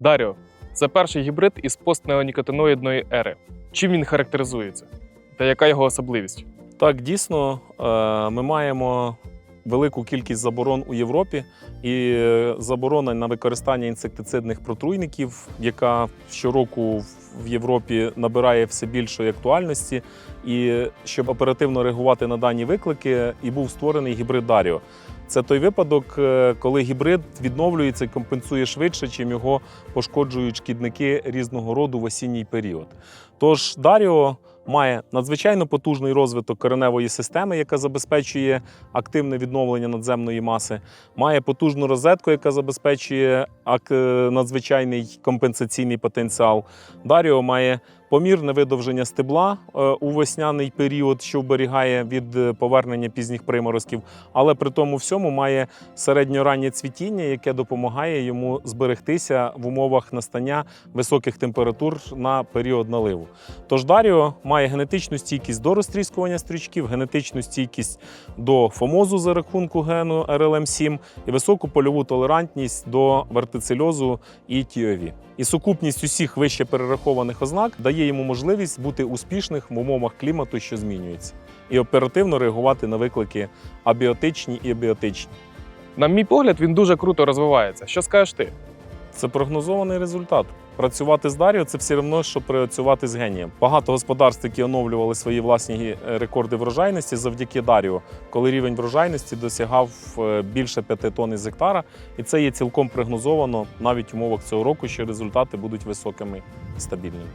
Даріо це перший гібрид із постнеонікотиноїдної ери. Чим він характеризується? Та яка його особливість? Так, дійсно, е, ми маємо велику кількість заборон у Європі, і е, заборона на використання інсектицидних протруйників, яка щороку в Європі набирає все більшої актуальності. І щоб оперативно реагувати на дані виклики, і був створений гібрид Даріо. Це той випадок, е, коли гібрид відновлюється і компенсує швидше, чим його пошкоджують шкідники різного роду в осінній період. Тож Даріо має надзвичайно потужний розвиток кореневої системи, яка забезпечує активне відновлення надземної маси, має потужну розетку, яка забезпечує надзвичайний компенсаційний потенціал. Даріо має помірне видовження стебла е, у весняний період, що вберігає від е, повернення пізніх приморозків, але при тому всьому має середньораннє цвітіння, яке допомагає йому зберегтися в умовах настання високих температур на період наливу. Тож Даріо має генетичну стійкість до розтріскування стрічків, генетичну стійкість до фомозу за рахунку гену RLM7 і високу польову толерантність до вертицельозу і тіові. І сукупність усіх вище перерахованих ознак дає йому можливість бути успішним в умовах клімату, що змінюється, і оперативно реагувати на виклики абіотичні і абіотичні. На мій погляд, він дуже круто розвивається. Що скажеш ти? Це прогнозований результат. Працювати з Даріо це все одно, що працювати з генієм. Багато господарств, які оновлювали свої власні е, рекорди врожайності завдяки Даріо, коли рівень врожайності досягав е, більше 5 тонн із гектара, і це є цілком прогнозовано навіть в умовах цього року, що результати будуть високими і стабільними.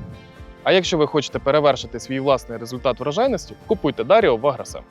А якщо ви хочете перевершити свій власний результат врожайності, купуйте Даріо в Агросем.